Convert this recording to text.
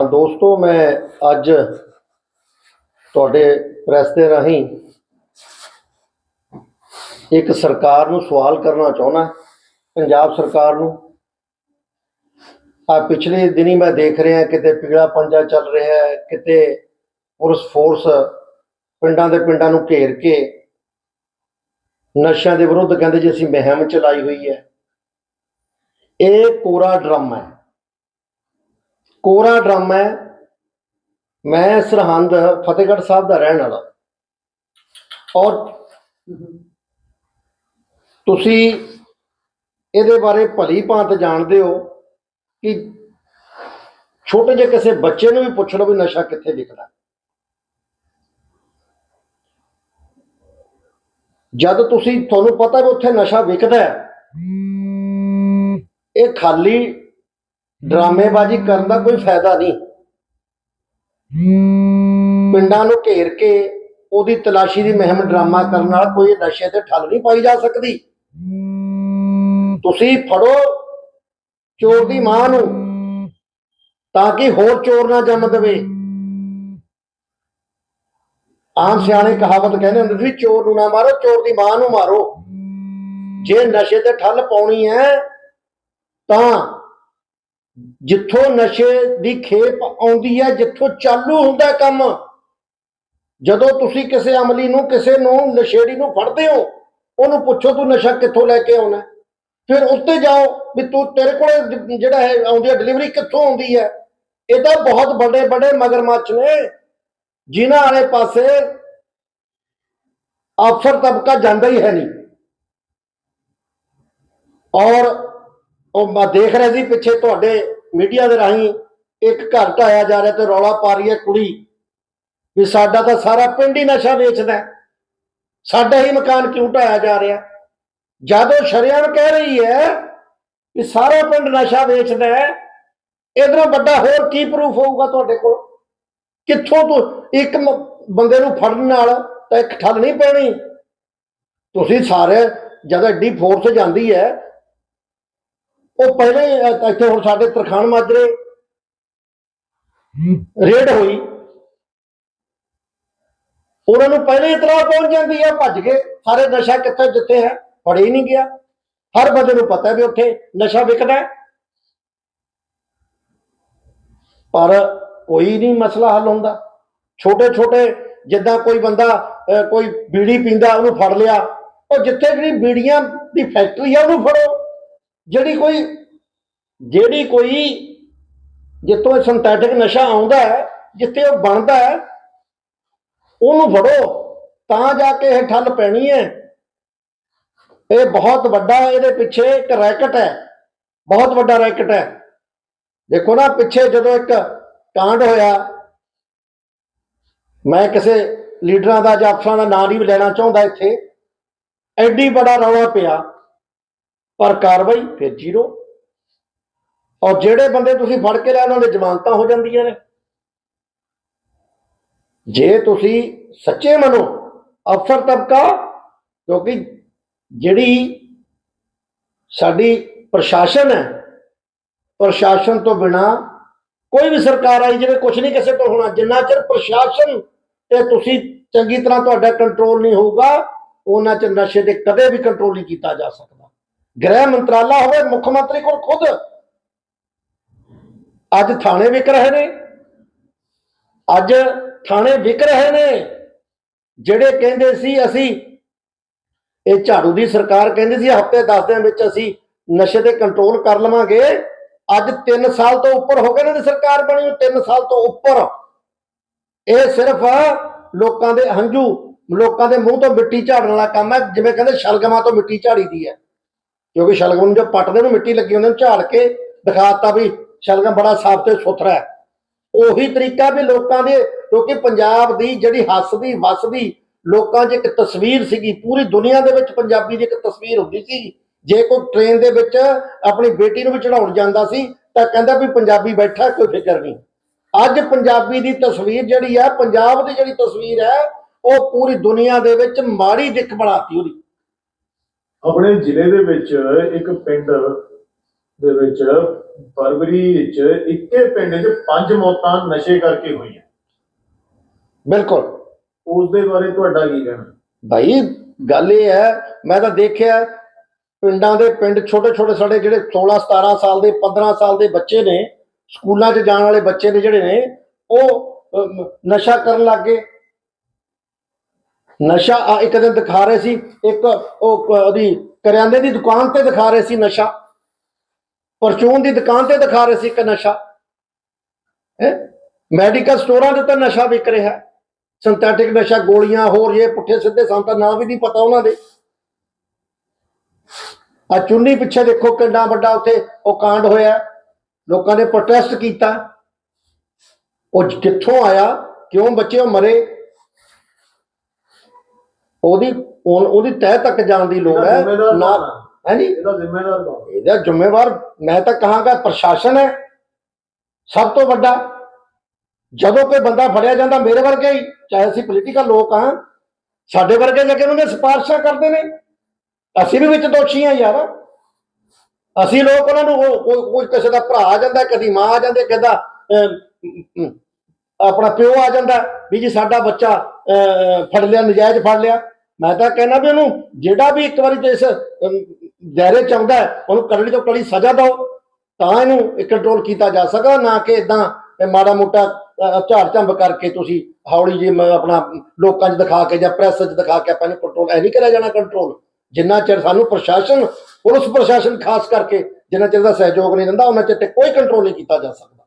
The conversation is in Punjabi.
ਦੋਸਤੋ, ਮੈਂ ਅੱਜ ਤੁਹਾਡੇ ਪ੍ਰੈਸ ਦੇ ਰਾਹੀਂ ਇੱਕ ਸਰਕਾਰ ਨੂੰ ਸਵਾਲ ਕਰਨਾ ਚਾਹੁੰਦਾ ਪੰਜਾਬ ਸਰਕਾਰ ਨੂੰ। ਆ ਪਿਛਲੇ ਦਿਨੀ ਮੈਂ ਦੇਖ ਰਿਹਾ ਕਿਤੇ ਪਿਗੜਾ ਪੰਜਾ ਚੱਲ ਰਿਹਾ ਹੈ, ਕਿਤੇ ਪੁਲਿਸ ਫੋਰਸ ਪਿੰਡਾਂ ਦੇ ਪਿੰਡਾਂ ਨੂੰ ਘੇਰ ਕੇ ਨਸ਼ਿਆਂ ਦੇ ਵਿਰੁੱਧ ਕਹਿੰਦੇ ਜੀ ਅਸੀਂ ਮੁਹਿੰਮ ਚਲਾਈ ਹੋਈ ਹੈ। ਇਹ ਪੂਰਾ ਡਰਾਮਾ ਹੈ। ਕੋਰਾ ਡਰਾਮਾ ਹੈ। ਮੈਂ ਸਰਹੰਦ ਫਤਿਹਗੜ੍ਹ ਸਾਹਿਬ ਦਾ ਰਹਿਣ ਵਾਲਾ। ਔਰ ਤੁਸੀਂ ਇਹਦੇ ਬਾਰੇ ਭਲੀ ਭਾਂਤ ਜਾਣਦੇ ਹੋ ਕਿ ਛੋਟੇ ਜਿਹੇ ਕਿਸੇ ਬੱਚੇ ਨੂੰ ਵੀ ਪੁੱਛ ਲਓ ਵੀ ਨਸ਼ਾ ਕਿੱਥੇ ਵਿਕਦਾ। ਜਦ ਤੁਸੀਂ ਤੁਹਾਨੂੰ ਪਤਾ ਵੀ ਉੱਥੇ ਨਸ਼ਾ ਵਿਕਦਾ ਹੈ। ਇਹ ਖਾਲੀ ਡਰਾਮੇਬਾਜ਼ੀ ਕਰਨ ਦਾ ਕੋਈ ਫਾਇਦਾ ਨਹੀਂ। ਪਿੰਡਾਂ ਨੂੰ ਘੇਰ ਕੇ ਉਹਦੀ ਤਲਾਸ਼ੀ ਦੀ ਮਹਿਮ ਡਰਾਮਾ ਕਰਨ ਨਾਲ ਕੋਈ ਨਸ਼ੇ ਤੇ ਠੱਲ ਨਹੀਂ ਪਾਈ ਜਾ ਸਕਦੀ। ਤੁਸੀਂ ਫੜੋ ਚੋਰ ਦੀ ਮਾਂ ਨੂੰ ਤਾਂ ਕਿ ਹੋਰ ਚੋਰ ਨਾ ਜੰਮ ਦੇਵੇ। ਆਮ ਸਿਆਣੇ ਕਹਾਵਤ ਕਹਿੰਦੇ ਹੁੰਦੇ ਸੀ ਚੋਰ ਨੂੰ ਨਾ ਮਾਰੋ ਚੋਰ ਦੀ ਮਾਂ ਨੂੰ ਮਾਰੋ। ਜੇ ਨਸ਼ੇ ਤੇ ਠੱਲ ਪਾਉਣੀ ਹੈ ਤਾਂ ਜਿੱਥੋਂ ਨਸ਼ੇ ਦੀ ਖੇਪ ਆਉਂਦੀ ਹੈ, ਜਿੱਥੋਂ ਚਾਲੂ ਹੁੰਦਾ ਕੰਮ, ਜਦੋਂ ਤੁਸੀਂ ਕਿਸੇ ਅਮਲੀ ਨੂੰ, ਕਿਸੇ ਨੂੰ ਨਸ਼ੇੜੀ ਨੂੰ ਫੜਦੇ ਹੋ, ਉਹਨੂੰ ਪੁੱਛੋ ਤੂੰ ਨਸ਼ਾ ਕਿੱਥੋਂ ਲੈ ਕੇ ਆਉਣਾ ਫਿਰ ਉੱਤੇ ਜਾਓ ਵੀ ਤੂੰ ਤੇਰੇ ਕੋਲ ਜਿਹੜਾ ਹੈ, ਆਉਂਦੀ ਹੈ ਡਿਲੀਵਰੀ ਕਿੱਥੋਂ ਆਉਂਦੀ ਹੈ? ਇਹ ਤਾਂ ਬਹੁਤ ਵੱਡੇ ਵੱਡੇ ਮਗਰਮੱਛ ਨੇ, ਜਿਨ੍ਹਾਂ ਵਾਲੇ ਪਾਸੇ ਅਫਸਰ ਤਬਕਾ ਜਾਂਦਾ ਹੀ ਹੈ ਨਹੀਂ। ਔਰ ਉਹ ਮੈਂ ਦੇਖ ਰਿਹਾ ਸੀ ਪਿੱਛੇ ਤੁਹਾਡੇ ਮੀਡੀਆ ਦੇ ਰਾਹੀਂ ਇੱਕ ਘਰ ਢਾਇਆ ਜਾ ਰਿਹਾ ਤੇ ਰੌਲਾ ਪਾ ਰਹੀ ਹੈ ਕੁੜੀ। ਵੀ ਸਾਡਾ ਤਾਂ ਸਾਰਾ ਪਿੰਡ ਹੀ ਨਸ਼ਾ ਵੇਚਦਾ ਸਾਡਾ ਹੀ ਮਕਾਨ ਕਿਉਂ ਢਾਇਆ ਜਾ ਰਿਹਾ? ਜਦੋਂ ਸ਼ਰਿਆਮ ਕਹਿ ਰਹੀ ਹੈ ਕਿ ਸਾਰਾ ਪਿੰਡ ਨਸ਼ਾ ਵੇਚਦਾ ਹੈ, ਇਧਰੋਂ ਵੱਡਾ ਹੋਰ ਕੀ ਪ੍ਰੂਫ ਹੋਊਗਾ ਤੁਹਾਡੇ ਕੋਲ? ਕਿੱਥੋਂ ਤੋਂ ਇੱਕ ਬੰਦੇ ਨੂੰ ਫੜਨ ਨਾਲ ਤਾਂ ਇੱਕ ਠੱਲ ਨਹੀਂ ਪੈਣੀ। ਤੁਸੀਂ ਸਾਰੇ ਜਦ ਐਡੀ ਫੋਰਸ ਜਾਂਦੀ ਹੈ ਉਹ ਪਹਿਲੇ ਇੱਥੇ ਹੁਣ ਸਾਡੇ ਤਰਖਾਣ ਮਾਜਰੇ ਰੇਡ ਹੋਈ। ਉਹਨਾਂ ਨੂੰ ਪਹਿਲੇ ਇਤਲਾਹ ਪਹੁੰਚ ਜਾਂਦੀ ਹੈ ਭੱਜ ਗਏ। ਸਾਰੇ ਨਸ਼ਾ ਕਿੱਥੇ ਜਿੱਥੇ ਹੈ ਫੜੇ ਹੀ ਨਹੀਂ ਗਿਆ। ਹਰ ਬੰਦੇ ਨੂੰ ਪਤਾ ਵੀ ਉੱਥੇ ਨਸ਼ਾ ਵਿਕਦਾ ਪਰ ਕੋਈ ਨਹੀਂ ਮਸਲਾ ਹੱਲ ਹੁੰਦਾ। ਛੋਟੇ ਛੋਟੇ ਜਿੱਦਾਂ ਕੋਈ ਬੰਦਾ ਕੋਈ ਬੀੜੀ ਪੀਂਦਾ ਉਹਨੂੰ ਫੜ ਲਿਆ। ਉਹ ਜਿੱਥੇ ਜਿਹੜੀ ਬੀੜੀਆਂ ਦੀ ਫੈਕਟਰੀ ਆ ਉਹਨੂੰ ਫੜੋ। ਜਿਹੜੀ ਕੋਈ ਜਿਹੜੀ ਕੋਈ ਜਿੱਥੋਂ ਇਹ ਸਿੰਥੈਟਿਕ ਨਸ਼ਾ ਆਉਂਦਾ ਹੈ, ਜਿੱਥੇ ਉਹ ਬਣਦਾ ਹੈ, ਉਹਨੂੰ ਫੜੋ, ਤਾਂ ਜਾ ਕੇ ਇਹ ਠੱਲ ਪੈਣੀ ਹੈ। ਇਹ ਬਹੁਤ ਵੱਡਾ ਇਹਦੇ ਪਿੱਛੇ ਇੱਕ ਰੈਕਟ ਹੈ, ਬਹੁਤ ਵੱਡਾ ਰੈਕਟ ਹੈ। ਦੇਖੋ ਨਾ, ਪਿੱਛੇ ਜਦੋਂ ਇੱਕ ਕਾਂਡ ਹੋਇਆ, ਮੈਂ ਕਿਸੇ ਲੀਡਰਾਂ ਦਾ ਜਾਂ ਅਫਸਰਾਂ ਦਾ ਨਾਂ ਨਹੀਂ ਲੈਣਾ ਚਾਹੁੰਦਾ ਇੱਥੇ, ਐਡੀ ਬੜਾ ਰੌਲਾ ਪਿਆ। ਪਰ ਕਾਰਵਾਈ ਫਿਰ ਜ਼ੀਰੋ। ਔਰ ਜਿਹੜੇ ਬੰਦੇ ਤੁਸੀਂ ਫੜ ਕੇ ਲਿਆ ਉਹਨਾਂ ਦੇ ਜ਼ਮਾਨਤਾਂ ਹੋ ਜਾਂਦੀਆਂ ਨੇ। ਜੇ ਤੁਸੀਂ ਸੱਚੇ ਮਨੋ, ਅਫਸਰ ਤਬਕਾ, ਕਿਉਂਕਿ ਜਿਹੜੀ ਸਾਡੀ ਪ੍ਰਸ਼ਾਸਨ ਹੈ, ਪ੍ਰਸ਼ਾਸਨ ਤੋਂ ਬਿਨਾ ਕੋਈ ਵੀ ਸਰਕਾਰ ਆਈ ਜਿਵੇਂ ਕੁਝ ਨਹੀਂ ਕਿਸੇ ਤੋਂ ਹੋਣਾ, ਜਿੰਨਾ ਚਿਰ ਪ੍ਰਸ਼ਾਸਨ ਤੇ ਤੁਸੀਂ ਚੰਗੀ ਤਰ੍ਹਾਂ ਤੁਹਾਡਾ ਕੰਟਰੋਲ ਨਹੀਂ ਹੋਊਗਾ, ਉਹਨਾਂ ਚ ਨਸ਼ੇ ਤੇ ਕਦੇ ਵੀ ਕੰਟਰੋਲ ਨਹੀਂ ਕੀਤਾ ਜਾ ਸਕਦਾ। ਗ੍ਰਹਿ ਮੰਤਰਾਲਾ ਹੋਵੇ, ਮੁੱਖ ਮੰਤਰੀ ਕੋਲ ਖੁਦ। ਅੱਜ ਥਾਣੇ ਵਿਕ ਰਹੇ ਨੇ। ਅੱਜ ਥਾਣੇ ਵਿਕ ਰਹੇ ਨੇ। ਜਿਹੜੇ ਕਹਿੰਦੇ ਸੀ ਅਸੀਂ, ਇਹ ਝਾੜੂ ਦੀ ਸਰਕਾਰ ਕਹਿੰਦੀ ਸੀ, ਹਫ਼ਤੇ 10 ਦਿਨ ਵਿੱਚ ਅਸੀਂ ਨਸ਼ੇ ਤੇ ਕੰਟਰੋਲ ਕਰ ਲਵਾਂਗੇ। ਅੱਜ 3 ਸਾਲ ਤੋਂ ਉੱਪਰ ਹੋ ਗਏ ਨੇ ਤੇ ਸਰਕਾਰ ਬਣੀ ਨੂੰ 3 ਸਾਲ ਤੋਂ ਉੱਪਰ। ਇਹ ਸਿਰਫ ਲੋਕਾਂ ਦੇ ਹੰਝੂ, ਲੋਕਾਂ ਦੇ ਮੂੰਹ ਤੋਂ ਮਿੱਟੀ ਝਾੜਨ ਵਾਲਾ ਕੰਮ ਹੈ, ਜਿਵੇਂ ਕਹਿੰਦੇ ਸ਼ਲਗਮਾਂ ਤੋਂ ਮਿੱਟੀ ਝਾੜੀ ਦੀ ਹੈ। ਕਿਉਂਕਿ ਸ਼ਲਗਮ ਨੂੰ ਜੋ ਪੱਟਦੇ ਨੂੰ ਮਿੱਟੀ ਲੱਗੀ ਹੁੰਦੀ ਨੂੰ ਝਾੜ ਕੇ ਦਿਖਾਤਾ ਵੀ ਸ਼ਲਗਮ ਬੜਾ ਸਾਫ਼ ਤੇ ਸੁਥਰਾ ਹੈ। ਉਹੀ ਤਰੀਕਾ ਵੀ ਲੋਕਾਂ ਦੇ, ਕਿਉਂਕਿ ਪੰਜਾਬ ਦੀ ਜਿਹੜੀ ਹੱਸਦੀ ਵਸਦੀ ਲੋਕਾਂ 'ਚ ਇੱਕ ਤਸਵੀਰ ਸੀਗੀ, ਪੂਰੀ ਦੁਨੀਆ ਦੇ ਵਿੱਚ ਪੰਜਾਬੀ ਦੀ ਇੱਕ ਤਸਵੀਰ ਹੁੰਦੀ ਸੀ। ਜੇ ਕੋਈ ਟ੍ਰੇਨ ਦੇ ਵਿੱਚ ਆਪਣੀ ਬੇਟੀ ਨੂੰ ਵੀ ਚੜਾਉਣ ਜਾਂਦਾ ਸੀ, ਤਾਂ ਕਹਿੰਦਾ ਵੀ ਪੰਜਾਬੀ ਬੈਠਾ, ਕੋਈ ਫਿਕਰ ਨਹੀਂ। ਅੱਜ ਪੰਜਾਬੀ ਦੀ ਤਸਵੀਰ ਜਿਹੜੀ ਹੈ, ਪੰਜਾਬ ਦੀ ਜਿਹੜੀ ਤਸਵੀਰ ਹੈ, ਉਹ ਪੂਰੀ ਦੁਨੀਆ ਦੇ ਵਿੱਚ ਮਾੜੀ ਦਿੱਖ ਬਣਾਤੀ ਉਹਦੀ। ਆਪਣੇ ਜ਼ਿਲ੍ਹੇ ਦੇ ਵਿੱਚ ਇੱਕ ਪਿੰਡ ਦੇ ਵਿੱਚ ਫਰਵਰੀ ਵਿੱਚ ਇੱਕੇ ਪਿੰਡ 'ਚ ਪੰਜ ਮੌਤਾਂ ਨਸ਼ੇ ਕਰਕੇ ਹੋਈਆਂ। ਬਿਲਕੁਲ। ਉਸ ਦੇ ਬਾਰੇ ਤੁਹਾਡਾ ਕੀ ਕਹਿਣਾ? ਭਾਈ ਗੱਲ ਇਹ ਹੈ ਮੈਂ ਤਾਂ ਦੇਖਿਆ ਪਿੰਡਾਂ ਦੇ ਪਿੰਡ ਛੋਟੇ ਛੋਟੇ ਸਾਡੇ ਜਿਹੜੇ 16 17 ਸਾਲ ਦੇ 15 ਸਾਲ ਦੇ ਬੱਚੇ ਨੇ ਸਕੂਲਾਂ 'ਚ ਜਾਣ ਵਾਲੇ ਬੱਚੇ ਨੇ ਜਿਹੜੇ ਨੇ ਉਹ ਨਸ਼ਾ ਕਰਨ ਲੱਗ ਗਏ। ਨਸ਼ਾ, ਆ ਇੱਕ ਦਿਨ ਦਿਖਾ ਰਹੇ ਸੀ, ਇੱਕ ਉਹ ਉਹਦੀ ਕਰਿਆਨੇ ਦੀ ਦੁਕਾਨ ਤੇ ਦਿਖਾ ਰਹੇ ਸੀ ਨਸ਼ਾ। ਪਰਚੂਨ ਦੀ ਦੁਕਾਨ ਤੇ ਦਿਖਾ ਰਹੇ ਸੀ ਇੱਕ ਨਸ਼ਾ। ਹੈ? ਮੈਡੀਕਲ ਸਟੋਰਾਂ ਦੇ ਤਾਂ ਨਸ਼ਾ ਵਿਕ ਰਿਹਾ। ਸਿੰਥੈਟਿਕ ਨਸ਼ਾ, ਗੋਲੀਆਂ, ਹੋਰ ਇਹ ਪੁੱਠੇ ਸਿੱਧੇ ਸਾਨੂੰ ਤਾਂ ਨਾਂ ਵੀ ਨਹੀਂ ਪਤਾ ਉਹਨਾਂ ਦੇ। ਆ ਚੁੰਨੀ ਪਿੱਛੇ ਦੇਖੋ, ਕਿੰਨਾ ਵੱਡਾ ਉੱਥੇ ਉਹ ਕਾਂਡ ਹੋਇਆ। ਲੋਕਾਂ ਨੇ ਪ੍ਰੋਟੈਸਟ ਕੀਤਾ। ਉਹ ਕਿੱਥੋਂ ਆਇਆ, ਕਿਉਂ ਬੱਚੇ ਉਹ ਮਰੇ? ਉਹਦੀ ਉਹ- ਉਹਦੀ ਤਹਿ ਤੱਕ ਜਾਣ ਦੀ ਲੋੜ ਹੈ ਜ਼ਿੰਮੇਦਾਰ ਨਾ ਕੌਣ ਹੈ? ਹੈ ਜੀ? ਇਹਦਾ ਜ਼ਿੰਮੇਦਾਰ ਕੌਣ ਇਹਦਾ ਜ਼ਿੰਮੇਵਾਰ ਮੈਂ ਤਾਂ ਕਹਾਂਗਾ ਪ੍ਰਸ਼ਾਸਨ ਹੈ ਸਭ ਤੋਂ ਵੱਡਾ। ਜਦੋਂ ਕੋਈ ਬੰਦਾ ਫੜਿਆ ਜਾਂਦਾ ਮੇਰੇ ਵਰਗੇ ਹੀ ਚਾਹੇ ਅਸੀਂ ਪੋਲੀਟੀਕਲ ਲੋਕ ਹਾਂ ਸਾਡੇ ਵਰਗੇ ਕੇ ਉਹਨਾਂ ਦੇ ਸਿਫਾਰਸ਼ਾਂ ਕਰਦੇ ਨੇ। ਅਸੀਂ ਵੀ ਵਿੱਚ ਦੋਸ਼ੀ ਹਾਂ ਯਾਰ। ਅਸੀਂ ਲੋਕ ਉਹਨਾਂ ਨੂੰ ਉਹ- ਕੋਈ ਕੋਈ ਕਿਸੇ ਦਾ ਭਰਾ ਆ ਜਾਂਦਾ ਕਦੀ ਮਾਂ ਆ ਜਾਂਦੀ ਕਿਦਾ ਆਪਣਾ ਪਿਓ ਆ ਜਾਂਦਾ, ਵੀ ਜੀ ਸਾਡਾ ਬੱਚਾ ਫੜ ਲਿਆ, ਨਜਾਇਜ਼ ਫੜ ਲਿਆ। ਮੈਂ ਤਾਂ ਕਹਿੰਦਾ ਵੀ ਉਹਨੂੰ, ਜਿਹੜਾ ਵੀ ਇੱਕ ਵਾਰੀ ਤੇ ਇਸ ਦਾਇਰੇ ਚ ਆਉਂਦਾ ਉਹਨੂੰ ਕਰੜੀ ਤੋਂ ਕੜੀ ਸਜ਼ਾ ਦਿਓ, ਤਾਂ ਇਹਨੂੰ ਕੰਟਰੋਲ ਕੀਤਾ ਜਾ ਸਕਦਾ, ਨਾ ਕਿ ਇਦਾਂ ਮਾੜਾ ਮੋਟਾ ਝਾੜ ਝੰਬ ਕਰਕੇ ਤੁਸੀਂ ਹੌਲੀ ਜਿਹੀ ਆਪਣਾ ਲੋਕਾਂ 'ਚ ਦਿਖਾ ਕੇ ਜਾਂ ਪ੍ਰੈਸ 'ਚ ਦਿਖਾ ਕੇ ਆਪਾਂ ਇਹਨੂੰ ਕੰਟਰੋਲ ਐ ਨਹੀਂ ਕਰਿਆ ਜਾਣਾ ਕੰਟਰੋਲ ਜਿੰਨਾ ਚਿਰ ਸਾਨੂੰ ਪ੍ਰਸ਼ਾਸਨ, ਪੁਲਿਸ ਪ੍ਰਸ਼ਾਸਨ ਖਾਸ ਕਰਕੇ, ਜਿੰਨਾ ਚਿਰ ਦਾ ਸਹਿਯੋਗ ਨਹੀਂ ਦਿੰਦਾ, ਉਹਨਾਂ ਚਿਰ ਤੇ ਕੋਈ ਕੰਟਰੋਲ ਨਹੀਂ ਕੀਤਾ ਜਾ ਸਕਦਾ।